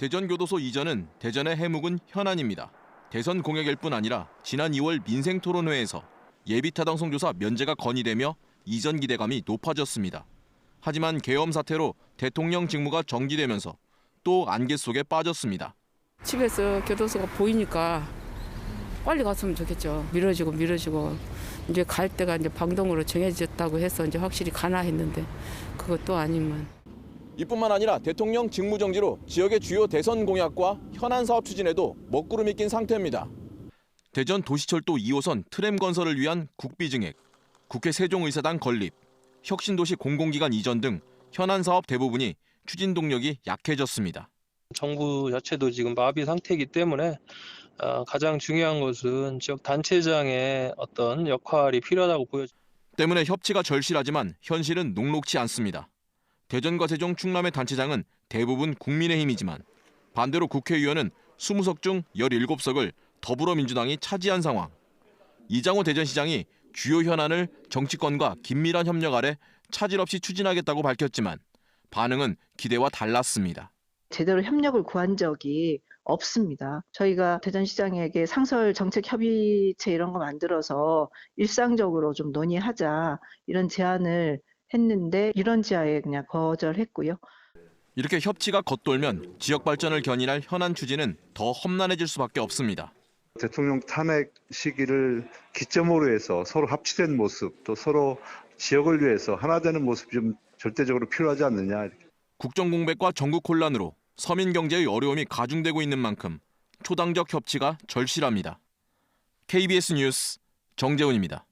대전교도소 이전은 대전의 해묵은 현안입니다. 대선 공약일 뿐 아니라 지난 2월 민생토론회에서 예비타당 성조사 면제가 건의되며 이전 기대감이 높아졌습니다. 하지만 계엄 사태로 대통령 직무가 정지되면서 또 안개 속에 빠졌습니다. 집에서 교도소가 보이니까 빨리 갔으면 좋겠죠. 미뤄지고 미뤄지고 이제 갈 때가 이제 방동으로 정해졌다고 해서 이제 확실히 가나 했는데 그것도 아니면 이뿐만 아니라 대통령 직무 정지로 지역의 주요 대선 공약과 현안 사업 추진에도 먹구름이 낀 상태입니다. 대전 도시철도 2호선 트램 건설을 위한 국비 증액, 국회 세종의사당 건립, 혁신도시 공공기관 이전 등 현안 사업 대부분이 추진 동력이 약해졌습니다. 정부 자체도 지금 마비 상태이기 때문에 어, 가장 중요한 것은 지역 단체장의 어떤 역할이 필요하다고 보여집니다. 때문에 협치가 절실하지만 현실은 녹록치 않습니다. 대전과 세종 충남의 단체장은 대부분 국민의힘이지만 반대로 국회의원은 20석 중 17석을 더불어민주당이 차지한 상황. 이장호 대전시장이 주요 현안을 정치권과 긴밀한 협력 아래 차질 없이 추진하겠다고 밝혔지만 반응은 기대와 달랐습니다. 제대로 협력을 구한 적이 없습니다. 저희가 대전시장에게 상설 정책 협의체 이런 거 만들어서 일상적으로 좀 논의하자 이런 제안을 했는데 이런 지하에 그냥 거절했고요. 이렇게 협치가 겉돌면 지역 발전을 견인할 현안 추진은 더 험난해질 수밖에 없습니다. 대통령 탄핵 시기를 기점으로 해서 서로 합치된 모습 또 서로 지역을 위해서 하나 되는 모습이 좀 절대적으로 필요하지 않느냐 국정 공백과 전국 혼란으로 서민 경제의 어려움이 가중되고 있는 만큼 초당적 협치가 절실합니다. KBS 뉴스 정재훈입니다.